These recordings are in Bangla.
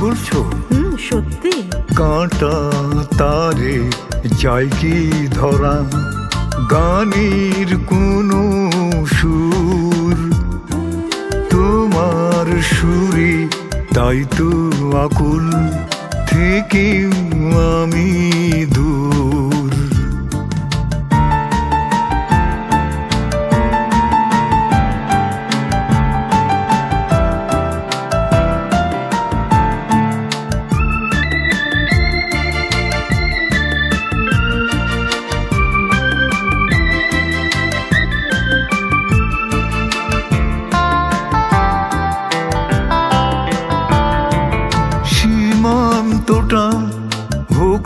করছ হুম সত্যি। কাঁটা তারে যায় কি ধরা? গানের কোনো সুর তোমার সুরে তাই তো আকুল থেকে আমি দূর।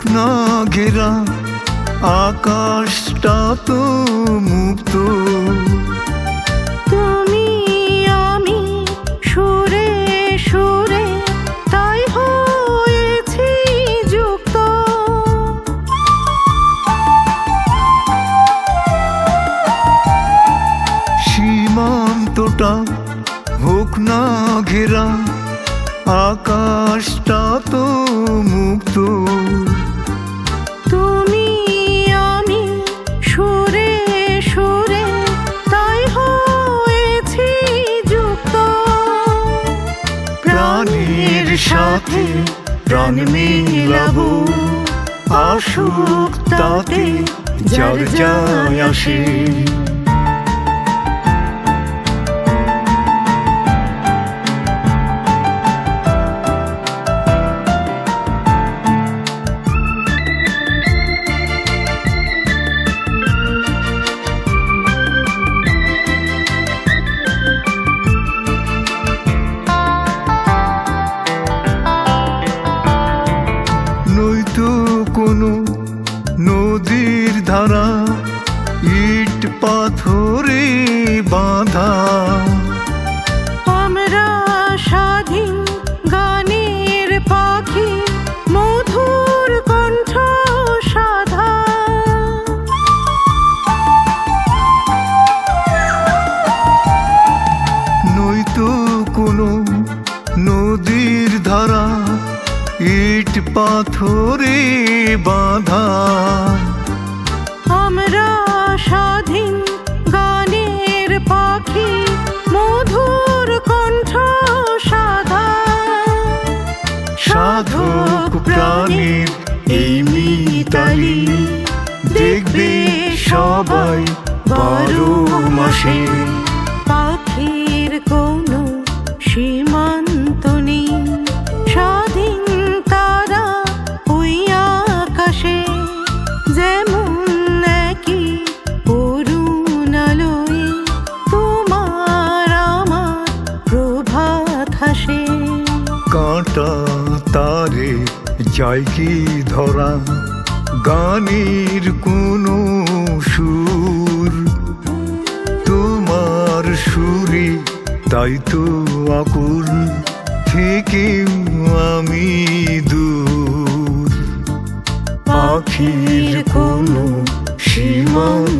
হোক না ঘেরা আকাশটা তো মুক্ত। তুমি আমি সুরে সুরে তাই হয়েছি যুক্ত। সীমান্তটা হোক না ঘেরা আকাশটা তো মুক্ত। সাথে প্রাণ মিলাবো। আসুক তাতে যার যায় আসে। কোনো নদীর ধারা ইট পাথরে বাঁধা। আমরা স্বাধীন গানের পাখি মধুর কণ্ঠ সাধা। নয়তো কোনো নদীর ধারা ইট পাথরে বাঁধা। আমরা স্বাধীন গানের পাখি মধুর কণ্ঠ সাধা। সাধক প্রাণীর এই মিতালি দেখবে সবাই বারো মাসে। পাখির কোনো সীমান্ত কাঁটা তারে যায় কি ধরা? গানের কোনো সুর তোমার সুরে তাই তো আকুল থেকে আমি দূর। পাখির কোনো নেই